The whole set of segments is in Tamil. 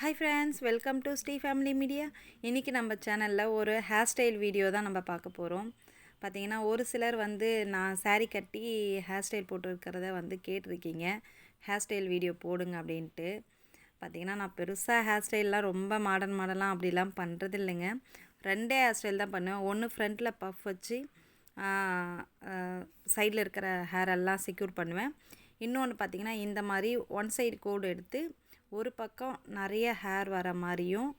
Hi friends welcome to Sri family media இன்றைக்கி நம்ம சேனலில் ஒரு ஹேர் ஸ்டைல் வீடியோ தான் நம்ம பார்க்க போகிறோம் பார்த்தீங்கன்னா ஒரு சிலர் வந்து நான் saree கட்டி ஹேர் ஸ்டைல் போட்டுருக்கிறத வந்து கேட்டிருக்கீங்க. ஹேர் ஸ்டைல் வீடியோ போடுங்க அப்படின்ட்டு. பார்த்தீங்கன்னா நான் பெருசாக ஹேர் ஸ்டைல்லாம் ரொம்ப மாடர்ன் மாடலாம் அப்படிலாம் பண்ணுறது இல்லைங்க ரெண்டே ஹேர் ஸ்டைல் தான் பண்ணுவேன். ஒன்று ஃப்ரண்ட்டில் பஃப் வச்சு சைடில் இருக்கிற ஹேர் எல்லாம் செக்யூர் பண்ணுவேன். இன்னொன்று பார்த்தீங்கன்னா இந்த மாதிரி ஒன் சைடு கோடு எடுத்து ஒரு பக்கம் நிறைய ஹேர் வர மாதிரியும்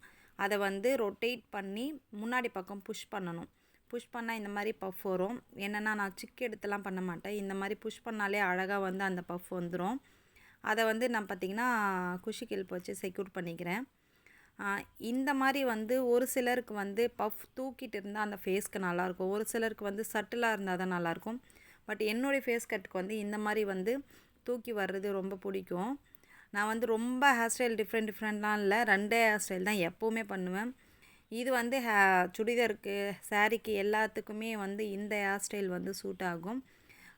அதை வந்து ரொட்டேட் பண்ணி முன்னாடி பக்கம் புஷ் பண்ணணும். புஷ் பண்ணால் இந்த மாதிரி பஃப் வரும். என்னென்னா நான் சிக்கு எடுத்துலாம் பண்ண மாட்டேன். இந்த மாதிரி புஷ் பண்ணாலே அழகாக வந்து அந்த பஃப் வந்துடும் அதை வந்து நான் பார்த்திங்கன்னா குஷி கிளிப் வச்சு செக்யூர் பண்ணிக்கிறேன் இந்த மாதிரி வந்து ஒரு சிலருக்கு வந்து பஃப் தூக்கிட்டு இருந்தால் அந்த ஃபேஸ்க்கு நல்லாயிருக்கும். ஒரு சிலருக்கு வந்து சட்டிலாக இருந்தால் தான் நல்லாயிருக்கும். பட் என்னுடைய ஃபேஸ் கட்டுக்கு வந்து இந்த மாதிரி வந்து தூக்கி வர்றது ரொம்ப பிடிக்கும். நான் வந்து ரொம்ப ஹேர் ஸ்டைல் டிஃப்ரெண்ட் டிஃப்ரெண்ட்லாம் இல்லை. ரெண்டே ஹேர் ஸ்டைல் தான் எப்போவுமே பண்ணுவேன். இது வந்து ஹே சுடிதாருக்கு சாரீக்கு எல்லாத்துக்குமே வந்து இந்த ஹேர் ஸ்டைல் வந்து சூட் ஆகும்.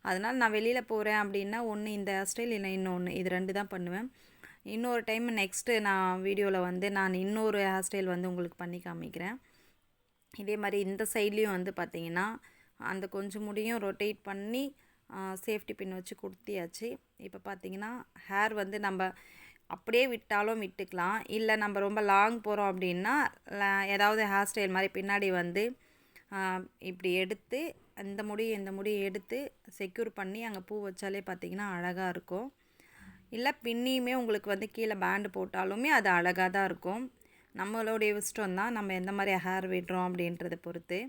அதனால் நான் வெளியில் போகிறேன் அப்படின்னா ஒன்று இந்த ஹேர் ஸ்டைல் இல்லை இன்னொன்று இது ரெண்டு தான் பண்ணுவேன். இன்னொரு டைம் நெக்ஸ்ட்டு நான் வீடியோவில் வந்து நான் இன்னொரு ஹேர் ஸ்டைல் வந்து உங்களுக்கு பண்ணி காமிக்கிறேன். இதே மாதிரி இந்த சைட்லேயும் வந்து பார்த்திங்கன்னா அந்த கொஞ்சம் முடியும் ரொட்டேட் பண்ணி சேஃப்டி பின் வச்சு கொடுத்தியாச்சு. இப்போ பார்த்தீங்கன்னா ஹேர் வந்து நம்ம அப்படியே விட்டாலும் விட்டுக்கலாம். இல்லை நம்ம ரொம்ப லாங் போகிறோம் அப்படின்னா ஏதாவது ஹேர் ஸ்டைல் மாதிரி பின்னாடி வந்து இப்படி எடுத்து இந்த முடி இந்த முடி எடுத்து செக்யூர் பண்ணி அங்கே பூ வச்சாலே பார்த்தீங்கன்னா அழகாக இருக்கும். இல்லை பின்னியுமே உங்களுக்கு வந்து கீழே பேண்டு போட்டாலுமே அது அழகாக தான் இருக்கும். நம்மளுடைய இஷ்டம் தான் நம்ம எந்த மாதிரி ஹேர் விடுறோம் அப்படின்றத பொறுத்து.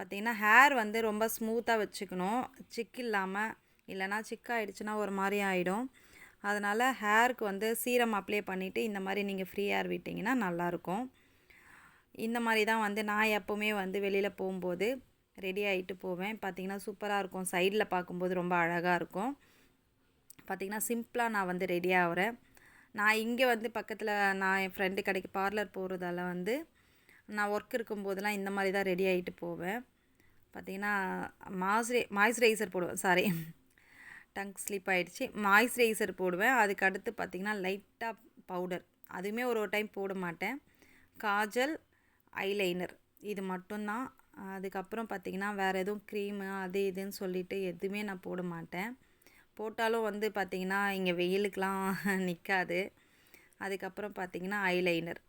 பார்த்திங்கன்னா ஹேர் வந்து ரொம்ப ஸ்மூத்தாக வச்சுக்கணும். சிக் இல்லாமல் இல்லைனா சிக்காயிடுச்சுன்னா ஒரு மாதிரி ஆகிடும் அதனால் ஹேருக்கு வந்து சீரம் அப்ளை பண்ணிவிட்டு இந்த மாதிரி நீங்கள் ஃப்ரீ ஹேர் விட்டிங்கன்னா நல்லாயிருக்கும். இந்த மாதிரி தான் வந்து நான் எப்போவுமே வந்து வெளியில் போகும்போது ரெடி ஆகிட்டு போவேன். பார்த்திங்கன்னா சூப்பராக இருக்கும். சைடில் பார்க்கும்போது ரொம்ப அழகாக இருக்கும். பார்த்திங்கன்னா சிம்பிளாக நான் வந்து ரெடி ஆகிறேன். நான் இங்கே வந்து பக்கத்தில் நான் என் ஃப்ரெண்டு கடைக்கு பார்லர் போகிறதால வந்து நான் ஒர்க் இருக்கும்போதெல்லாம் இந்த மாதிரி தான் ரெடி ஆகிட்டு போவேன். பார்த்திங்கன்னா மாய்ஸ்ரே மாய்ஸ்சரைசர் போடுவேன். சாரி டங் ஸ்லிப் ஆகிடுச்சி மாய்ஸ்சரைசர் போடுவேன். அதுக்கு அடுத்து பார்த்திங்கன்னா லைட்டாக பவுடர் அதுவுமே ஒரு ஒரு டைம் போட மாட்டேன். காஜல் ஐலைனர் இது மட்டும்தான். அதுக்கப்புறம் பார்த்திங்கன்னா வேறு எதுவும் க்ரீமு அது இதுன்னு சொல்லிட்டு எதுவுமே நான் போட மாட்டேன். போட்டாலும் வந்து பார்த்திங்கன்னா இங்கே வெயிலுக்கெலாம் நிற்காது அதுக்கப்புறம் பார்த்திங்கன்னா ஐலைனர்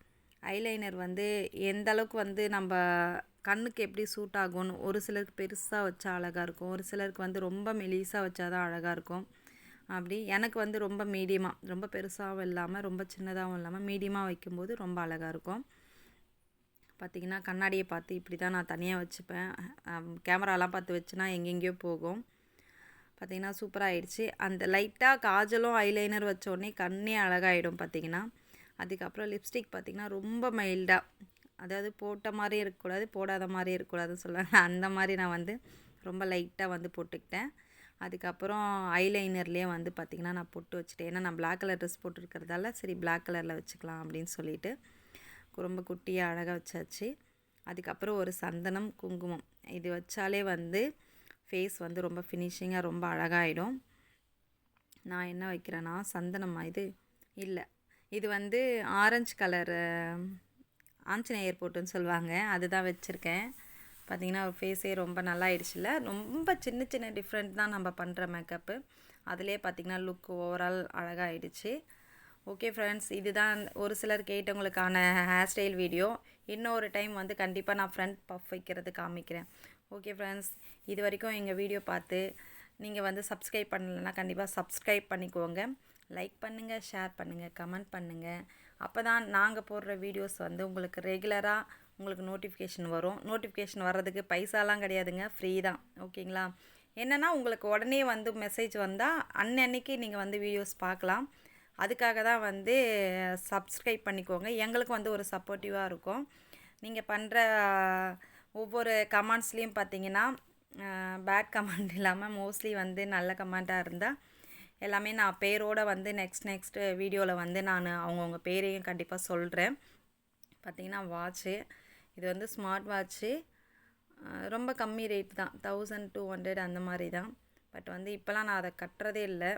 ஐலைனர் வந்து எந்த அளவுக்கு வந்து நம்ம கண்ணுக்கு எப்படி சூட் ஆகும்னு ஒரு சிலருக்கு பெருசாக வச்சா அழகாக இருக்கும். ஒரு சிலருக்கு வந்து ரொம்ப மெலிசாக வச்சா தான் அழகாக இருக்கும். அப்படி எனக்கு வந்து ரொம்ப மீடியமாக ரொம்ப பெருசாகவும் இல்லாமல் ரொம்ப சின்னதாகவும் இல்லாமல் மீடியமாக வைக்கும்போது ரொம்ப அழகாக இருக்கும். பார்த்திங்கன்னா கண்ணாடியை பார்த்து இப்படி தான் நான் தனியாக வச்சுப்பேன். கேமராலாம் பார்த்து வச்சுனா எங்கெங்கேயோ போகும். பார்த்திங்கன்னா சூப்பராக ஆயிடுச்சு. அந்த லைட்டாக காஜலும் ஐலைனர் வச்சோடனே கண்ணே அழகாகிடும் பார்த்திங்கன்னா அதுக்கப்புறம் லிப்ஸ்டிக் பார்த்திங்கன்னா ரொம்ப மைல்டாக அதாவது போட்ட மாதிரி இருக்கக்கூடாது போடாத மாதிரி இருக்கக்கூடாதுன்னு சொல்லுவாங்க. அந்த மாதிரி நான் வந்து ரொம்ப லைட்டாக வந்து போட்டுக்கிட்டேன். அதுக்கப்புறம் ஐலைனர்லேயே வந்து பார்த்திங்கன்னா நான் பொட்டு வச்சுட்டேன். ஏன்னா நான் பிளாக் கலர் ட்ரெஸ் போட்டிருக்கிறதால சரி பிளாக் கலரில் வச்சுக்கலாம் அப்படின்னு சொல்லிட்டு ரொம்ப குட்டியாக அழகாக வச்சாச்சு. அதுக்கப்புறம் ஒரு சந்தனம் குங்குமம். இது வச்சாலே வந்து ஃபேஸ் வந்து ரொம்ப ஃபினிஷிங்காக ரொம்ப அழகாகிடும் நான் என்ன வைக்கிறேன்னா சந்தனமாக இது? இல்லை. இது வந்து ஆரஞ்சு கலர் ஆஞ்சநேயர் போட்டுன்னு சொல்லுவாங்க. அதுதான் வச்சுருக்கேன். பார்த்திங்கன்னா ஒரு ஃபேஸே ரொம்ப நல்லா ஆயிடுச்சுல ரொம்ப சின்ன சின்ன டிஃப்ரெண்ட் தான் நம்ம பண்ணுற மேக்கப்பு அதிலே பார்த்திங்கன்னா லுக் ஓவரால் அழகாக ஆயிடுச்சு ஓகே ஃப்ரெண்ட்ஸ் இதுதான் ஒரு சிலர் கேட்டவங்களுக்கான ஹேர் ஸ்டைல் வீடியோ இன்னொரு டைம் வந்து கண்டிப்பாக நான் ஃப்ரண்ட் பஃப் வைக்கிறது காமிக்கிறேன். ஓகே ஃப்ரெண்ட்ஸ் இது வரைக்கும் எங்கள் வீடியோ பார்த்து நீங்கள் வந்து சப்ஸ்கிரைப் பண்ணலைன்னா கண்டிப்பாக சப்ஸ்கிரைப் பண்ணிக்கோங்க. லைக் பண்ணுங்கள் ஷேர் பண்ணுங்கள் கமெண்ட் பண்ணுங்கள் அப்போ தான் நாங்கள் போடுற வீடியோஸ் வந்து உங்களுக்கு ரெகுலராக உங்களுக்கு நோட்டிஃபிகேஷன் வரும். நோட்டிஃபிகேஷன் வர்றதுக்கு பைசாலாம் கிடையாதுங்க. ஃப்ரீ தான். ஓகேங்களா என்னென்னா உங்களுக்கு உடனே வந்து மெசேஜ் வந்தால் அன்னன்னைக்கு நீங்கள் வந்து வீடியோஸ் பார்க்கலாம். அதுக்காக தான் வந்து சப்ஸ்கிரைப் பண்ணிக்கோங்க. எங்களுக்கு வந்து ஒரு சப்போர்ட்டிவாக இருக்கும். நீங்கள் பண்ணுற ஒவ்வொரு கமெண்ட்ஸ்லேயும் பார்த்தீங்கன்னா பேட் கமெண்ட் இல்லாமல் மோஸ்ட்லி வந்து நல்ல கமெண்ட்டாக இருந்தால் எல்லாமே நான் பேரோடு வந்து நெக்ஸ்ட் நெக்ஸ்ட்டு வீடியோவில் வந்து நான் அவங்கவுங்க பேரையும் கண்டிப்பாக சொல்கிறேன் பார்த்தீங்கன்னா வாட்ச்சு இது வந்து ஸ்மார்ட் வாட்ச்சு ரொம்ப கம்மி ரேட் தான் தௌசண்ட் டூ ஹண்ட்ரட் அந்த மாதிரி தான். பட் வந்து இப்போலாம் நான் அதை கட்டுறதே இல்லை.